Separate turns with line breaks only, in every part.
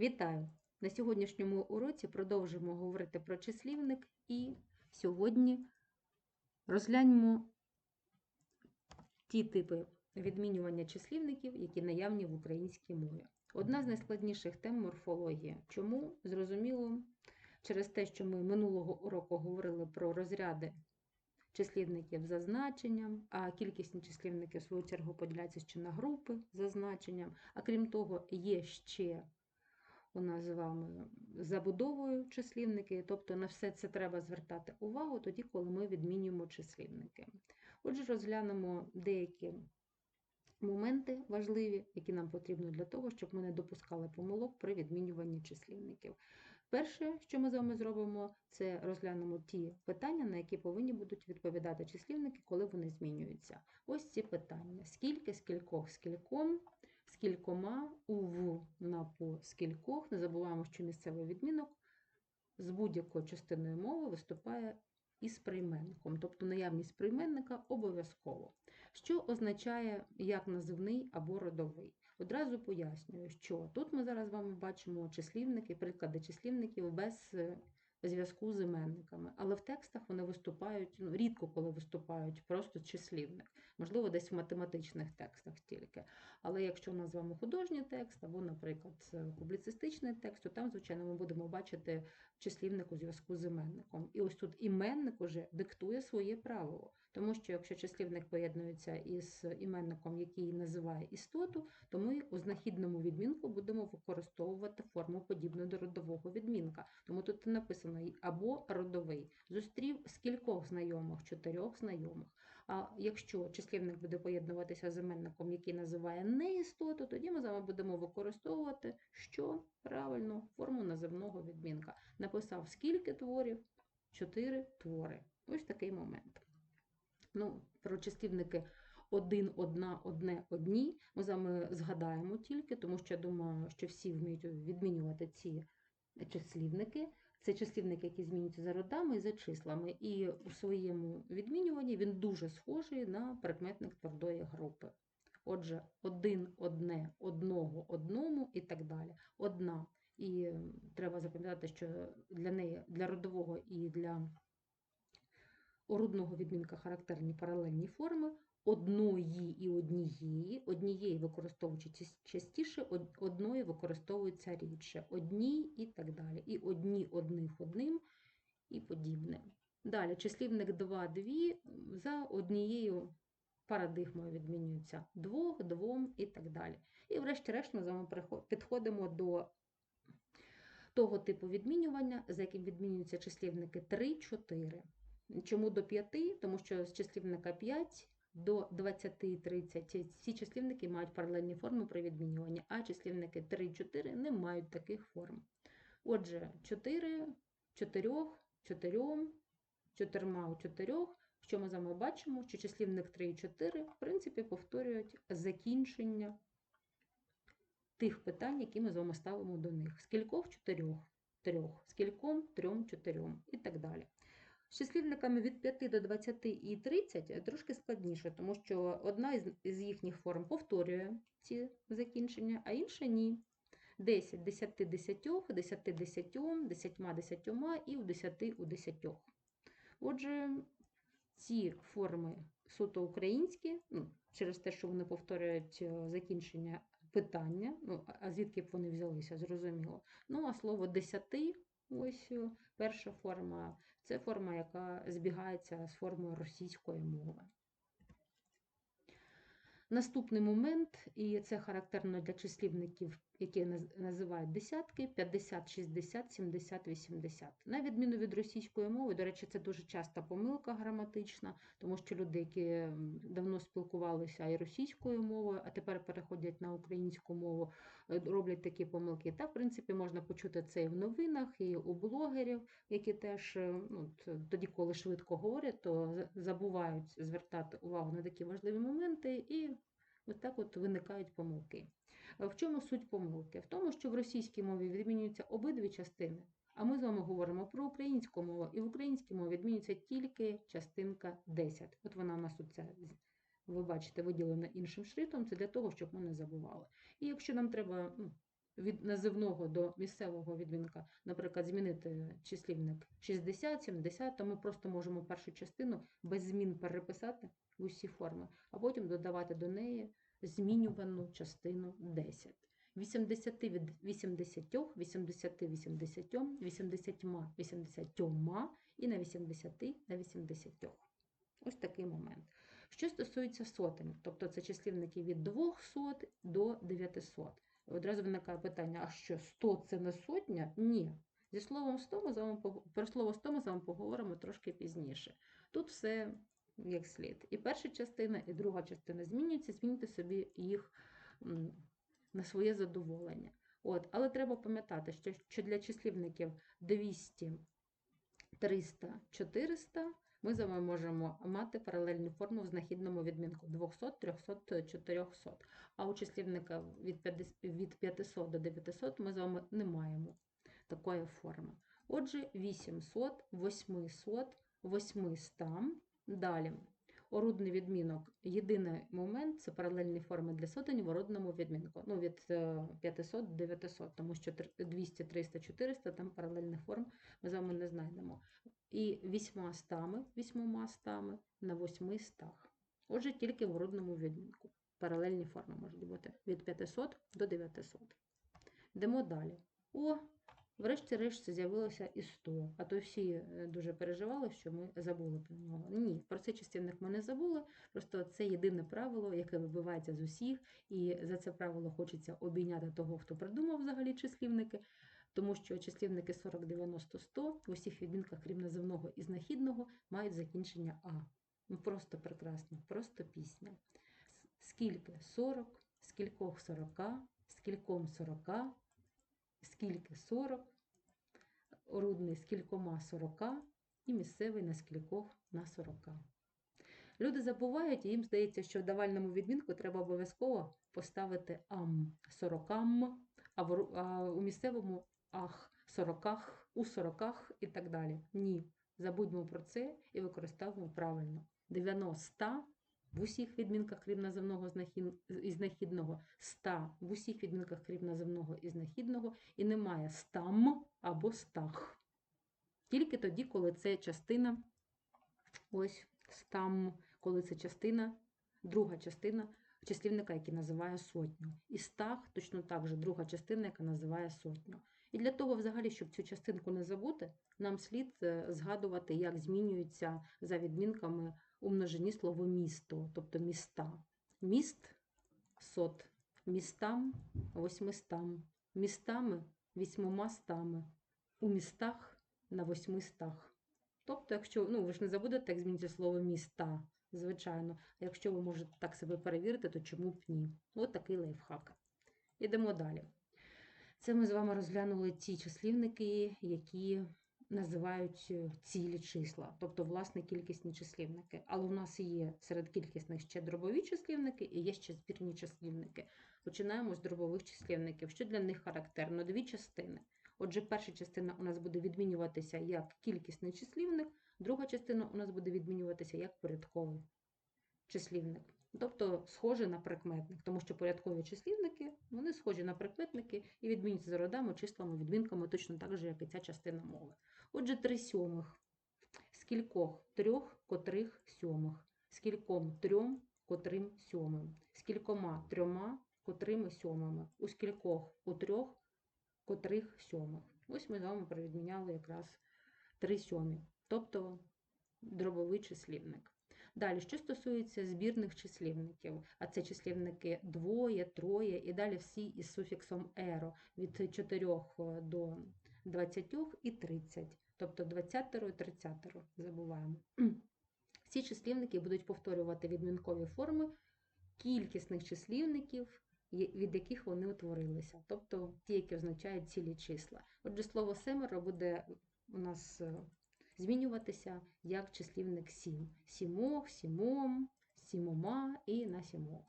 Вітаю! На сьогоднішньому уроці продовжимо говорити про числівник і сьогодні розглянемо ті типи відмінювання числівників, які наявні в українській мові. Одна з найскладніших тем морфологія. Чому? Зрозуміло, через те, що ми минулого уроку говорили про розряди числівників за значенням, а кількісні числівники, в свою чергу, поділяються ще на групи за значенням. А крім того, є ще у нас з вами забудовою числівники, тобто на все це треба звертати увагу тоді, коли ми відмінюємо числівники. Отже, розглянемо деякі моменти важливі, які нам потрібно для того, щоб ми не допускали помилок при відмінюванні числівників. Перше, що ми з вами зробимо, це розглянемо ті питання, на які повинні будуть відповідати числівники, коли вони змінюються. Ось ці питання: скільки, скількох, скільком, скількома, ув на по скількох. Не забуваємо, що місцевий відмінок з будь-якою частиною мови виступає із прийменником, тобто наявність прийменника обов'язково. Що означає як називний або родовий? Одразу пояснюю, що тут ми зараз з вами бачимо числівники, приклади числівників без е, зв'язку з іменниками, але в текстах вони виступають, ну, рідко коли виступають просто числівник, можливо, десь в математичних текстах тільки. Але якщо у нас з вами художній текст, або, наприклад, публіцистичний текст, то там, звичайно, ми будемо бачити числівник у зв'язку з іменником. І ось тут іменник уже диктує своє правило. Тому що якщо числівник поєднується із іменником, який називає істоту, то ми у знахідному відмінку будемо використовувати форму подібну до родового відмінка. Тому тут написано або родовий. Зустрів скількох знайомих, чотирьох знайомих. А якщо числівник буде поєднуватися з іменником, який називає не істоту, тоді ми з вами будемо використовувати що правильно форму називного відмінка. Написав скільки творів, чотири твори. Ось такий момент. Ну, про числівники один, одна, одне, одні. Ми з вами згадаємо тільки, тому що я думаю, що всі вміють відмінювати ці числівники. Це числівники, які змінюються за родами і за числами. І у своєму відмінюванні він дуже схожий на прикметник твердої групи. Отже, один, одне, одного, одному і так далі. Одна. І треба запам'ятати, що для неї, для родового і для орудного відмінка характерні паралельні форми одної і однієї, однієї використовуючи частіше, одної використовується рідше, одній і так далі. І одні одних одним і подібне. Далі числівник 2, 2 за однією парадигмою відмінюється двох, двом і так далі. І врешті-решт ми з вами підходимо до того типу відмінювання, за яким відмінюються числівники 3, 4. Чому до 5? Тому що з числівника 5 до 20-30. ці числівники мають паралельні форми при відмінюванні, а числівники 3-4 не мають таких форм. Отже, 4, 4, 4, 4 у 4, що ми з вами бачимо, що числівник 3 і 4, в принципі, повторюють закінчення тих питань, які ми з вами ставимо до них. Скількох 4, 3, скільком 3, 4 і так далі. З числівниками від 5 до 20 і 30 трошки складніше, тому що одна із їхніх форм повторює ці закінчення, а інша ні. 10, 10, 10, 10, 10, 10, 10 і у 10 у 10. Отже, ці форми суто українські, ну, через те, що вони повторюють е, закінчення питання, ну, а звідки б вони взялися, зрозуміло. Ну, а слово 10 Ось е, перша форма це форма, яка збігається з формою російської мови. Наступний момент, і це характерно для числівників, які називають десятки, 50, 60, 70, 80. На відміну від російської мови, до речі, це дуже часта помилка граматична, тому що люди, які давно спілкувалися і російською мовою, а тепер переходять на українську мову, е, роблять такі помилки. Та, в принципі, можна почути це і в новинах, і у блогерів, які теж е, ну, тоді, коли швидко говорять, то забувають звертати увагу на такі важливі моменти. і Ось так от виникають помилки. Е, в чому суть помилки? В тому, що в російській мові відмінюються обидві частини, а ми з вами говоримо про українську мову, і в українській мові відмінюється тільки частинка 10. От вона у нас оця, ви бачите, виділена іншим шрифтом, це для того, щоб ми не забували. І якщо нам треба ну, від називного до місцевого відмінка, наприклад, змінити числівник 60, 70, то ми просто можемо першу частину без змін переписати в усі форми, а потім додавати до неї змінювану частину 10. 80 від 80, 80 80, 80 80 і на 80 на 80. Ось такий момент. Що стосується сотень, тобто це числівники від 200 до 900. Одразу виникає питання: а що 100 це не сотня? Ні. Зі словом 100 ми з вами про слово 100 ми з вами поговоримо трошки пізніше. Тут все як слід. І перша частина, і друга частина змінюються, змінюйте собі їх на своє задоволення. От, але треба пам'ятати, що, що для числівників 200, 300, 400 ми з вами можемо мати паралельну форму в знахідному відмінку 200, 300, 400. А у числівника від 50 від 500 до 900 ми з вами не маємо такої форми. Отже, 800, 800, 800. Далі. Орудний відмінок. Єдиний момент це паралельні форми для сотень в орудному відмінку. Ну, від е, 500 до 900, тому що 200, 300, 400 там паралельних форм ми з вами не знайдемо. І вісьма стами, вісьмома стами на восьми стах. Отже, тільки в орудному відмінку. Паралельні форми можуть бути від 500 до 900. Йдемо далі. О, врешті-решт з'явилося і 100. А то всі е, дуже переживали, що ми забули про нього. Ні, про цей частівник ми не забули. Просто це єдине правило, яке вибивається з усіх, і за це правило хочеться обійняти того, хто придумав взагалі числівники. Тому що числівники 40, 90, 100 в усіх відмінках, крім називного і знахідного, мають закінчення А. Ну просто прекрасно, просто пісня. Скільки 40, скількох 40, скільком 40, скільки 40, орудний скількома 40 і місцевий на скількох на 40. Люди забувають, і їм здається, що в давальному відмінку треба обов'язково поставити ам 40, а, у місцевому ах 40, у 40 і так далі. Ні, забудьмо про це і використовуємо правильно. 90 в усіх відмінках, крім знахід- і знахідного, 100 в усіх відмінках, крім називного і знахідного, і немає стам або стах. Тільки тоді, коли це частина, ось стам, коли це частина, друга частина числівника, який називає сотню. І стах точно так же друга частина, яка називає сотню. І для того, взагалі, щоб цю частинку не забути, нам слід е, згадувати, як змінюється за відмінками у множині слово місто, тобто міста. Міст сот, містам восьмистам, містами вісьмома стами, у містах на восьми стах. Тобто, якщо, ну ви ж не забудете, як зміниться слово міста, звичайно. Якщо ви можете так себе перевірити, то чому б ні? От такий лайфхак. Ідемо далі. Це ми з вами розглянули ті числівники, які називають е, цілі числа, тобто власне кількісні числівники. Але у нас є серед кількісних ще дробові числівники і є ще збірні числівники. Починаємо з дробових числівників. Що для них характерно? Дві частини. Отже, перша частина у нас буде відмінюватися як кількісний числівник, друга частина у нас буде відмінюватися як порядковий числівник. Тобто схоже на прикметник, тому що порядкові числівники вони схожі на прикметники і відмінюються за родами, числами, відмінками точно так же, як і ця частина мови. Отже, три сьомих. Скількох трьох, котрих сьомих. Скільком трьом, котрим сьомим. Скількома трьома, котрими сьомими. У скількох у трьох, котрих сьомих. Ось ми з вами провідміняли якраз три сьомі, тобто дробовий числівник. Далі, що стосується збірних числівників, а це числівники двоє, троє і далі всі із суфіксом еро від 4 до 20 і 30, тобто 20 і 30 забуваємо. Всі числівники будуть повторювати відмінкові форми кількісних числівників, від яких вони утворилися, тобто ті, які означають цілі числа. Отже, слово семеро буде у нас е, змінюватися як числівник сім. Сімох, сімом, сімома і на сімох.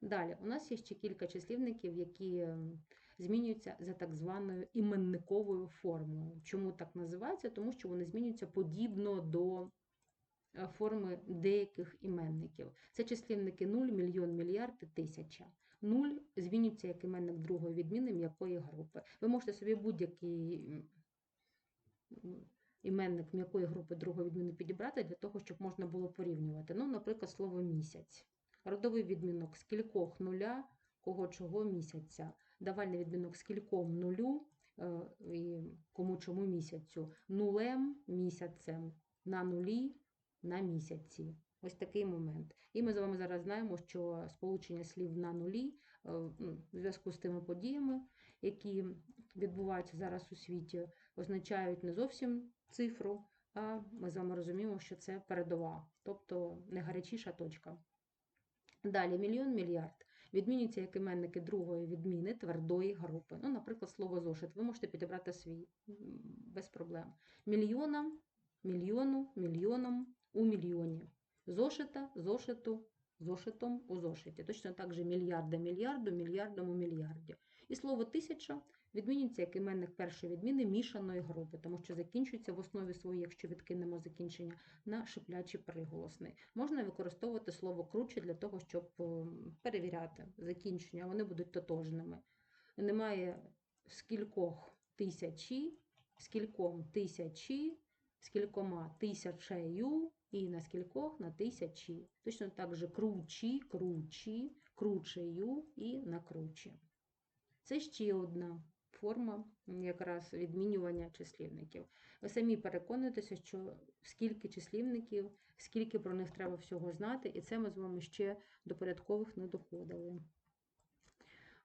Далі, у нас є ще кілька числівників, які ем, змінюються за так званою іменниковою формою. Чому так називається? Тому що вони змінюються подібно до е, форми деяких іменників. Це числівники 0, мільйон, мільярд тисяча. 0 змінюється як іменник другої відміни м'якої групи. Ви можете собі будь-який іменник м'якої групи другої відміни підібрати для того, щоб можна було порівнювати. Ну, наприклад, слово місяць. Родовий відмінок з кількох нуля, кого чого місяця. Давальний відмінок з кільком нулю е, і кому чому місяцю. Нулем місяцем, на нулі на місяці. Ось такий момент. І ми з вами зараз знаємо, що сполучення слів на нулі е, ну, в зв'язку з тими подіями, які відбуваються зараз у світі, означають не зовсім цифру, а ми з вами розуміємо, що це передова, тобто не гарячіша точка. Далі мільйон мільярд відмінюються як іменники другої відміни твердої групи. Ну, наприклад, слово зошит. Ви можете підібрати свій без проблем. Мільйона, мільйону, мільйоном у мільйоні. Зошита, зошиту, зошитом у зошиті. Точно так же мільярда мільярду, мільярдом у мільярді. І слово тисяча відмінюється як іменник першої відміни мішаної групи, тому що закінчується в основі своїй, якщо відкинемо закінчення, на шиплячий приголосний. Можна використовувати слово круче для того, щоб ем, перевіряти закінчення, вони будуть тотожними. Немає скількох тисячі, скільком тисячі, скількома тисячею і на скількох на тисячі. Точно так же кручі, кручі, кручею і на кручі. Це ще одна форма якраз відмінювання числівників. Ви самі переконуєтеся, що скільки числівників, скільки про них треба всього знати, і це ми з вами ще до порядкових не доходили.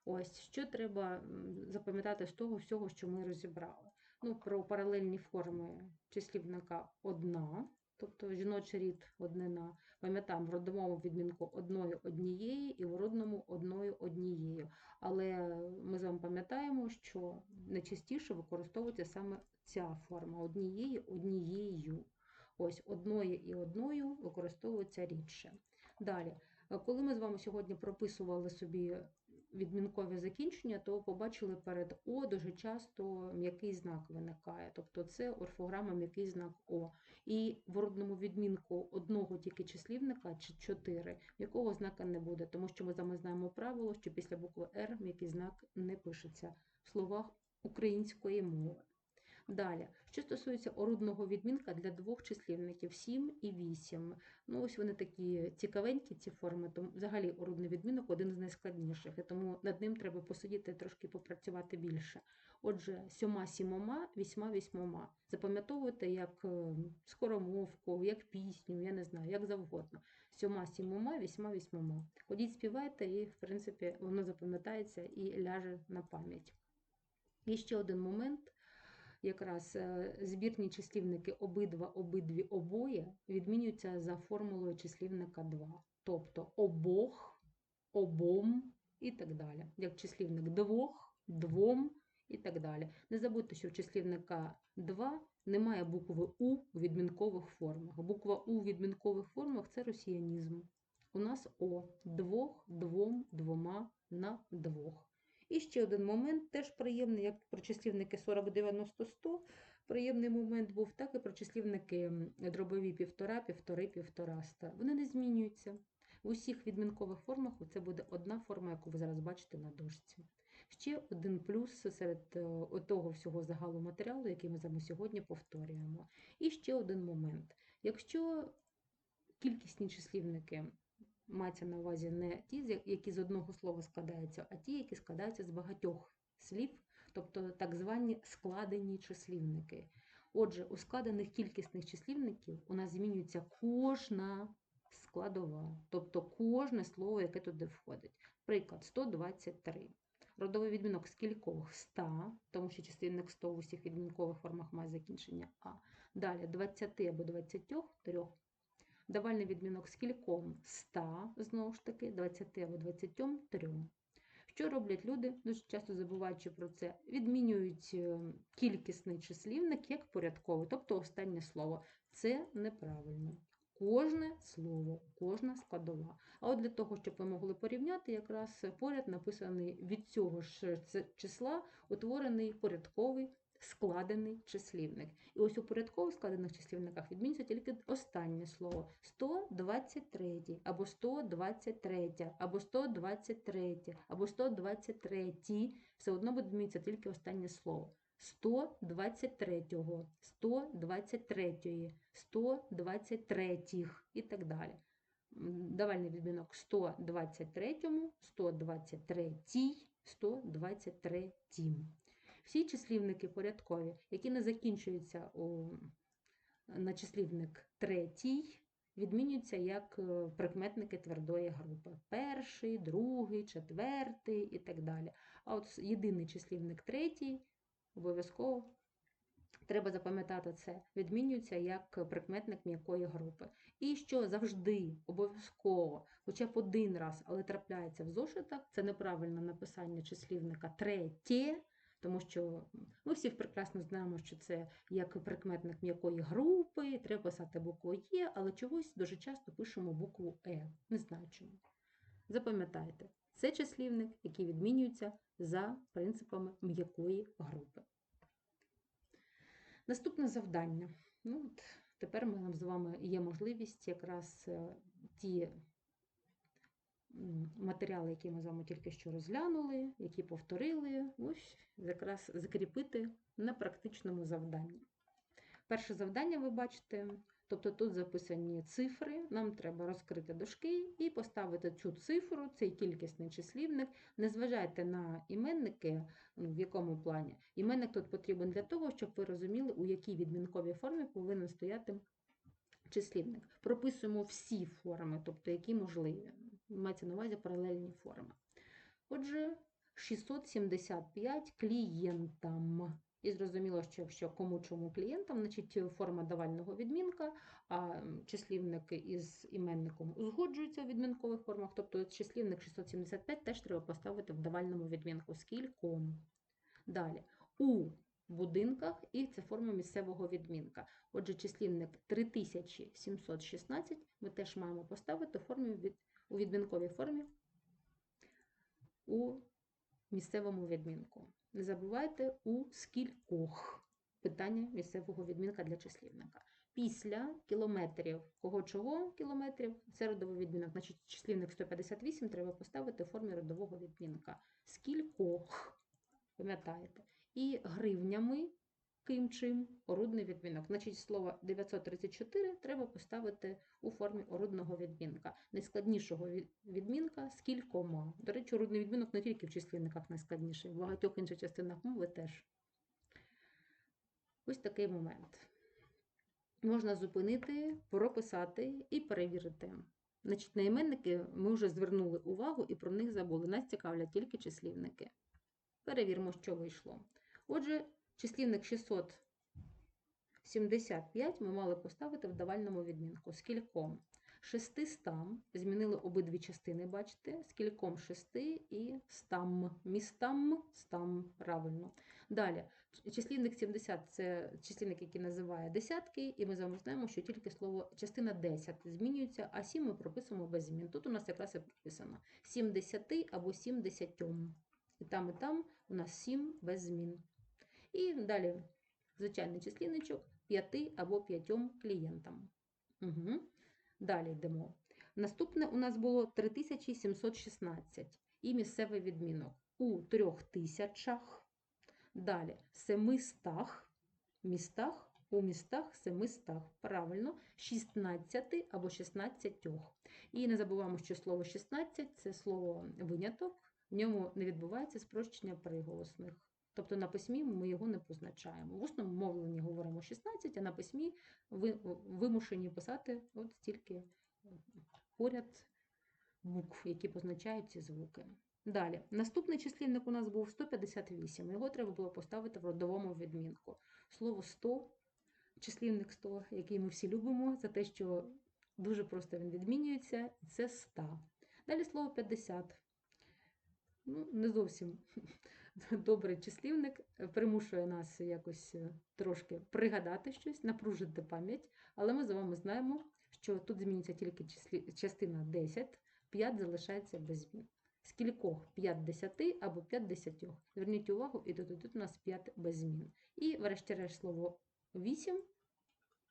Ось, що треба запам'ятати з того всього, що ми розібрали. Ну, про паралельні форми числівника одна, тобто жіночий рід однина. Пам'ятаємо, в родовому відмінку одною однієї і в родному одною однією. Але ми з вами пам'ятаємо, що найчастіше використовується саме ця форма однієї однією. Ось одної і одною використовується рідше. Далі, коли ми з вами сьогодні прописували собі відмінкові закінчення, то побачили перед О дуже часто м'який знак виникає. Тобто це орфограма м'який знак О. І в родному відмінку одного тільки числівника чи чотири м'якого знака не буде, тому що ми з вами знаємо правило, що після букви Р м'який знак не пишеться в словах української мови. Далі, що стосується орудного відмінка для двох числівників 7 і 8. Ну, ось вони такі цікавенькі, ці форми, тому взагалі орудний відмінок один з найскладніших, і тому над ним треба посидіти трошки попрацювати більше. Отже, сьома сімома, вісьма вісьмома. Запам'ятовуйте як е, скоромовку, як пісню, я не знаю, як завгодно. Сьома сімома, вісьма вісьмома. Ходіть, співайте, і, в принципі, воно запам'ятається і ляже на пам'ять. І ще один момент. Якраз е, збірні числівники обидва, обидві, обоє відмінюються за формулою числівника 2. Тобто обох, обом і так далі. Як числівник двох, двом і так далі. Не забудьте, що в числівника 2 немає букви У у відмінкових формах. Буква У у відмінкових формах це росіянізм. У нас О двох, двом, двома на двох. І ще один момент, теж приємний, як про числівники 40, 90, 100. Приємний момент був так і про числівники дробові півтора, півтори, півтораста. Вони не змінюються. В усіх відмінкових формах це буде одна форма, яку ви зараз бачите на дошці. Ще один плюс серед е, того всього загалу матеріалу, який ми з сьогодні повторюємо. І ще один момент. Якщо кількісні числівники мається на увазі не ті, які з одного слова складаються, а ті, які складаються з багатьох слів, тобто так звані складені числівники. Отже, у складених кількісних числівників у нас змінюється кожна складова, тобто кожне слово, яке туди входить. Приклад 123. Родовий відмінок з кількох 100, тому що числівник 100 у всіх відмінкових формах має закінчення А. Далі 20 або 23 Давальний відмінок з кільком 100, знову ж таки, 20 або 23. Що роблять люди, дуже часто забуваючи про це, відмінюють е, кількісний числівник як порядковий, тобто останнє слово. Це неправильно. Кожне слово, кожна складова. А от для того, щоб ви могли порівняти, якраз поряд написаний від цього ж числа утворений порядковий складений числівник. І ось у порядково складених числівниках відмінюється тільки останнє слово 123, або 123, або 123, або 123. Все одно відмінюється тільки останнє слово. 123, 123, 123 і так далі. Давальний відмінок 123, 123, 123. Всі числівники порядкові, які не закінчуються у, на числівник третій, відмінюються як е, прикметники твердої групи. Перший, другий, четвертий і так далі. А от єдиний числівник третій обов'язково треба запам'ятати це, відмінюється як прикметник м'якої групи. І що завжди обов'язково, хоча б один раз, але трапляється в зошитах, це неправильне написання числівника третє, тому що ми всі прекрасно знаємо, що це як прикметник м'якої групи, треба писати букву Є, але чогось дуже часто пишемо букву Е. Не знаю чому. Запам'ятайте, це числівник, який відмінюється за принципами м'якої групи. Наступне завдання. Ну, от, тепер ми з вами є можливість якраз е, ті матеріали, які ми з вами тільки що розглянули, які повторили, ось якраз закріпити на практичному завданні. Перше завдання ви бачите, тобто тут записані цифри, нам треба розкрити дужки і поставити цю цифру, цей кількісний числівник. Не зважайте на іменники, ну, в якому плані. Іменник тут потрібен для того, щоб ви розуміли, у якій відмінковій формі повинен стояти числівник. Прописуємо всі форми, тобто які можливі. Мається на увазі паралельні форми. Отже, 675 клієнтам. І зрозуміло, що якщо кому чому клієнтам, значить форма давального відмінка, а числівник із іменником узгоджуються у відмінкових формах, тобто числівник 675 теж треба поставити в давальному відмінку скільком. Далі, у будинках, і це форма місцевого відмінка. Отже, числівник 3716 ми теж маємо поставити в формі від, у відмінковій формі у місцевому відмінку. Не забувайте у скількох питання місцевого відмінка для числівника. Після кілометрів, кого чого кілометрів, це родовий відмінок. Значить, числівник 158 треба поставити в формі родового відмінка. Скількох, пам'ятаєте? І гривнями, ким чим, орудний відмінок. Значить, слово 934 треба поставити у формі орудного відмінка. Найскладнішого відмінка з кількома. До речі, орудний відмінок не тільки в числівниках найскладніший, в багатьох інших частинах мови теж. Ось такий момент. Можна зупинити, прописати і перевірити. Значить, на іменники ми вже звернули увагу і про них забули. Нас цікавлять тільки числівники. Перевіримо, що вийшло. Отже, числівник 675 ми мали поставити в давальному відмінку. Скільком? 600 змінили обидві частини, бачите? Скільком 6 і стам. Містам, стам, правильно. Далі, числівник 70 це числівник, який називає десятки, і ми з вами знаємо, що тільки слово частина 10 змінюється, а 7 ми прописуємо без змін. Тут у нас якраз і прописано 70 або 70. І там, і там у нас 7 без змін. І далі звичайний числівничок 5 або 5 клієнтам. Угу. Далі йдемо. Наступне у нас було 3716 і місцевий відмінок у трьох тисячах. Далі 700 містах, у містах 700. Правильно, 16 або 16. І не забуваємо, що слово 16 це слово виняток, в ньому не відбувається спрощення приголосних. Тобто на письмі ми його не позначаємо. В усному мовленні говоримо 16, а на письмі ви вимушені писати от стільки поряд букв, які позначають ці звуки. Далі, наступний числівник у нас був 158. Його треба було поставити в родовому відмінку. Слово 100, числівник 100, який ми всі любимо, за те, що дуже просто він відмінюється, це 100. Далі слово 50. Ну, не зовсім добрий числівник, е, примушує нас якось е, трошки пригадати щось, напружити пам'ять, але ми з вами знаємо, що тут зміниться тільки числі... частина 10, 5 залишається без змін. Скількох 5 10 або 5 10. Зверніть увагу, і тут, тут у нас 5 без змін. І врешті-решт слово 8,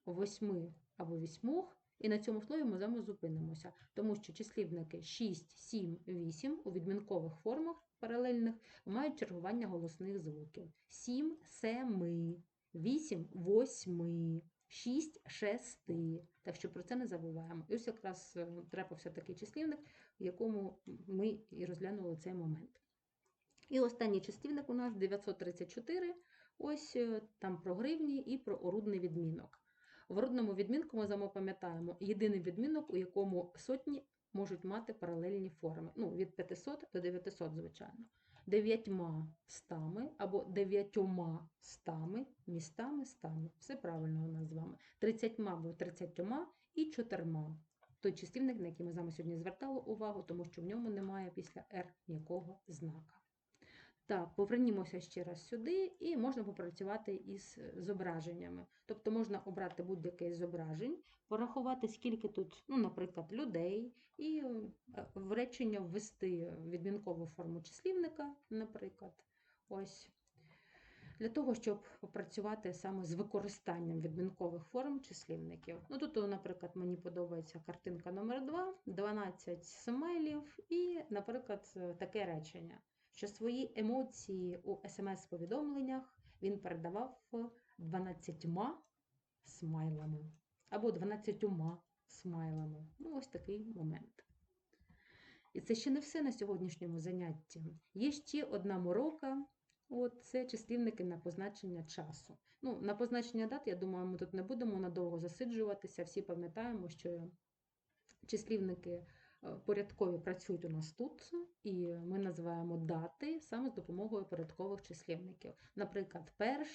8 або 8. І на цьому слові ми з вами зупинимося, тому що числівники 6, 7, 8 у відмінкових формах паралельних мають чергування голосних звуків. 7 семи, 8 восьми, 6 шести. Так що про це не забуваємо. І ось якраз е, трапився такий числівник, в якому ми і розглянули цей момент. І останній числівник у нас 934. Ось е, там про гривні і про орудний відмінок. В орудному відмінку ми з єдиний відмінок, у якому сотні можуть мати паралельні форми. Ну, від 500 до 900, звичайно. Дев'ятьма стами або дев'ятьома стами, містами, стами. Все правильно у нас з вами. Тридцятьма або тридцятьома і чотирма. Той числівник, на який ми з вами сьогодні звертали увагу, тому що в ньому немає після R ніякого знака. Так, повернімося ще раз сюди, і можна попрацювати із зображеннями. Тобто можна обрати будь-яке зображень, порахувати, скільки тут, ну, наприклад, людей, і е, в речення ввести відмінкову форму числівника, наприклад. Ось. Для того, щоб попрацювати саме з використанням відмінкових форм числівників. Ну, Тут, наприклад, мені подобається картинка номер 2 12 смайлів, і, наприклад, таке речення що свої емоції у смс-повідомленнях він передавав 12 смайлами або 12 смайлами. Ну, ось такий момент. І це ще не все на сьогоднішньому занятті. Є ще одна морока. От це числівники на позначення часу. Ну, На позначення дат, я думаю, ми тут не будемо надовго засиджуватися. Всі пам'ятаємо, що числівники порядкові працюють у нас тут, і ми називаємо дати саме з допомогою порядкових числівників. Наприклад,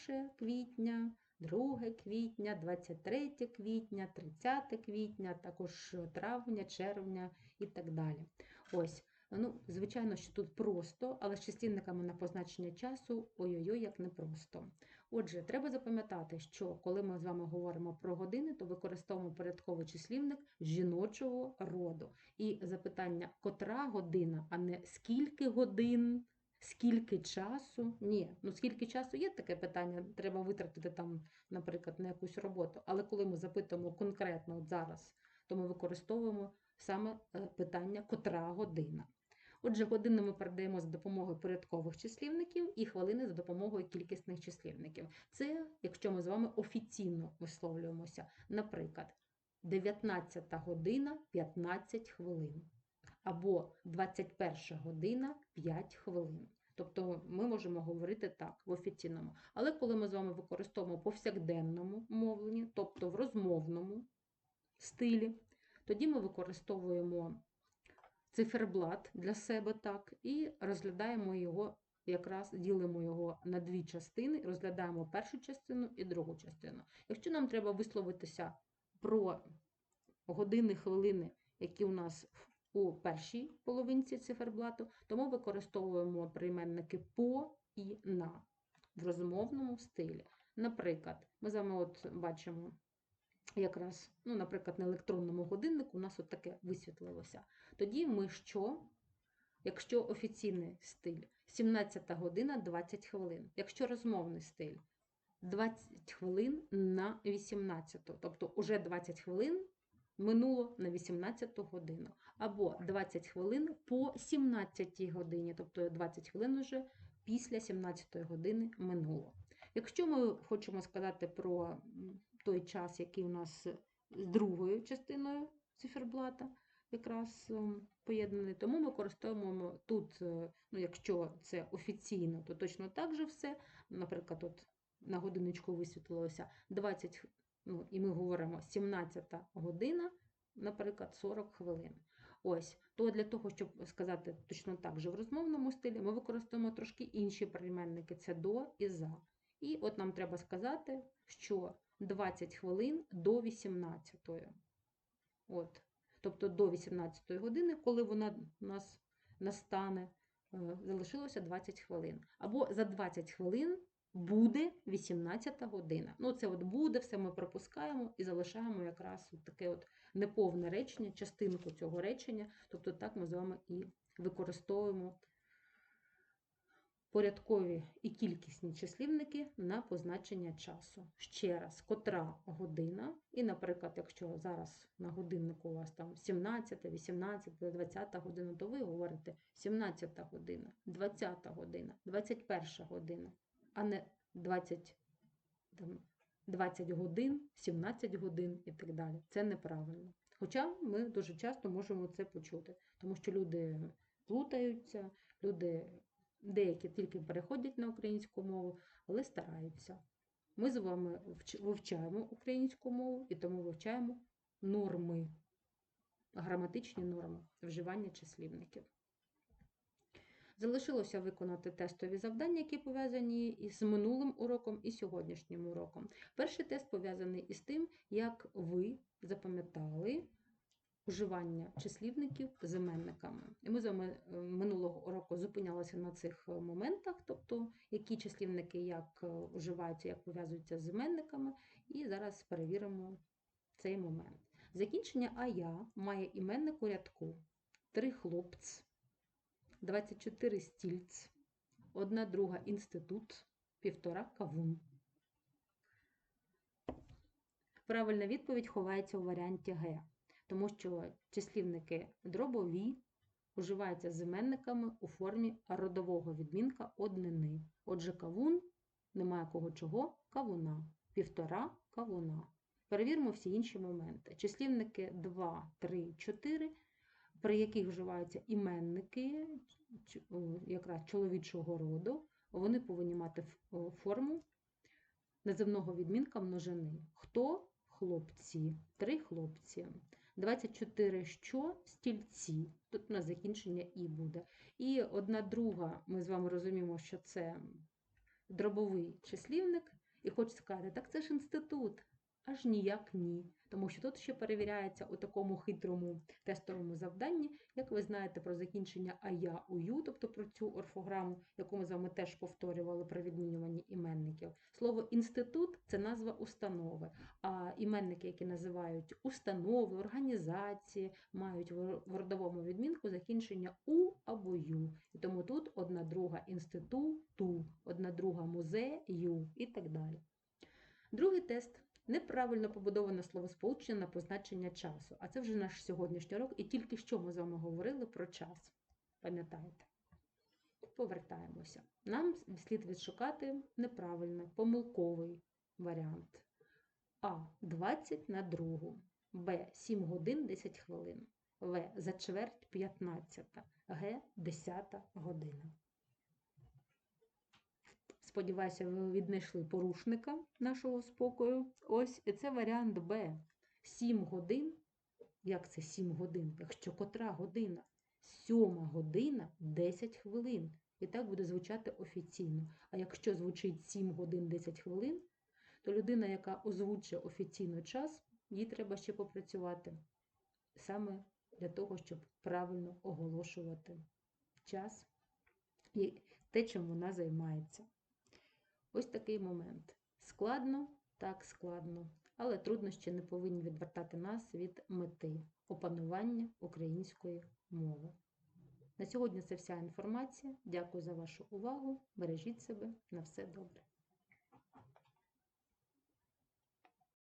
1 квітня, 2 квітня, 23 квітня, 30 квітня, також травня, червня і так далі. Ось. Ну, Звичайно, що тут просто, але з числівниками на позначення часу ой-ой-ой, як непросто. Отже, треба запам'ятати, що коли ми з вами говоримо про години, то використовуємо порядковий числівник жіночого роду. І запитання, котра година, а не скільки годин, скільки часу. Ні, ну скільки часу є таке питання, треба витратити там, наприклад, на якусь роботу. Але коли ми запитуємо конкретно от зараз, то ми використовуємо саме е, питання, котра година. Отже, години ми передаємо за допомогою порядкових числівників і хвилини за допомогою кількісних числівників. Це, якщо ми з вами офіційно висловлюємося, наприклад, 19 година 15 хвилин, або 21 година 5 хвилин. Тобто ми можемо говорити так в офіційному. Але коли ми з вами використовуємо повсякденному мовленні, тобто в розмовному стилі, тоді ми використовуємо циферблат для себе так, і розглядаємо його, якраз ділимо його на дві частини, розглядаємо першу частину і другу частину. Якщо нам треба висловитися про години, хвилини, які у нас у першій половинці циферблату, то ми використовуємо прийменники по і на в розмовному стилі. Наприклад, ми з вами от бачимо якраз, ну, наприклад, на електронному годиннику у нас от таке висвітлилося. Тоді ми що? Якщо офіційний стиль 17 година 20 хвилин. Якщо розмовний стиль 20 хвилин на 18, тобто уже 20 хвилин минуло на 18 годину. Або 20 хвилин по 17 годині, тобто 20 хвилин уже після 17 години минуло. Якщо ми хочемо сказати про той час, який у нас з другою частиною циферблата, якраз ем, поєднаний, тому ми використовуємо тут, е, ну, якщо це офіційно, то точно так же все. Наприклад, от на годиночку висвітлилося 20, ну, і ми говоримо 17 година, наприклад, 40 хвилин. Ось, то для того, щоб сказати точно так же в розмовному стилі, ми використовуємо трошки інші прийменники це до і за. І от нам треба сказати, що 20 хвилин до 18. От. Тобто до 18 години, коли вона у нас настане, е, залишилося 20 хвилин. Або за 20 хвилин буде 18 година. Ну, це от буде, все ми пропускаємо і залишаємо якраз от таке от неповне речення, частинку цього речення. Тобто так ми з вами і використовуємо порядкові і кількісні числівники на позначення часу. Ще раз, котра година, і, наприклад, якщо зараз на годиннику у вас там 17, 18, 20 година, то ви говорите 17 година, 20 година, 21 година, а не 20, там, 20 годин, 17 годин і так далі. Це неправильно. Хоча ми дуже часто можемо це почути, тому що люди плутаються, люди деякі тільки переходять на українську мову, але стараються. Ми з вами вивчаємо українську мову і тому вивчаємо норми, граматичні норми вживання числівників. Залишилося виконати тестові завдання, які пов'язані із минулим уроком і сьогоднішнім уроком. Перший тест пов'язаний із тим, як ви запам'ятали уживання числівників з іменниками. І ми з вами е, минулого уроку зупинялися на цих е, моментах, тобто які числівники як е, уживаються, як пов'язуються з іменниками, і зараз перевіримо цей момент. Закінчення ая має іменник у рядку 3 хлопць, 24 стільць, 1 друга інститут, півтора кавун. Правильна відповідь ховається у варіанті Г, тому що числівники дробові уживаються з іменниками у формі родового відмінка однини. Отже, кавун немає кого чого кавуна, півтора кавуна. Перевіримо всі інші моменти. Числівники 2, 3, 4, при яких вживаються іменники якраз чоловічого роду, вони повинні мати форму називного відмінка множини. Хто? Хлопці. Три хлопці. 24 що? Стільці. Тут у нас закінчення і буде. І одна друга, ми з вами розуміємо, що це дробовий числівник. І хочу сказати, так це ж інститут. Аж ніяк ні. Тому що тут ще перевіряється у такому хитрому тестовому завданні, як ви знаєте про закінчення ая ую, тобто про цю орфограму, яку ми з вами теж повторювали при відмінюванні іменників. Слово інститут це назва установи, а іменники, які називають установи, організації, мають в в родовому відмінку закінчення у або ю. І тому тут одна друга інституту, одна друга музею і так далі. Другий тест неправильно побудоване словосполучення на позначення часу. А це вже наш сьогоднішній урок, і тільки що ми з вами говорили про час. Пам'ятаєте? Повертаємося. Нам слід відшукати неправильно, помилковий варіант. А. 20 на другу. Б. 7 годин 10 хвилин. В. За чверть 15. Г. 10 година. Сподіваюся, ви віднайшли порушника нашого спокою. Ось, і це варіант Б. 7 годин. Як це 7 годин? Якщо котра година? 7 година 10 хвилин. І так буде звучати офіційно. А якщо звучить 7 годин 10 хвилин, то людина, яка озвучує офіційно час, їй треба ще попрацювати саме для того, щоб правильно оголошувати час і те, чим вона займається. Ось такий момент. Складно, так складно, але труднощі не повинні відвертати нас від мети опанування української мови. На сьогодні це вся інформація. Дякую за вашу увагу. Бережіть себе на все добре.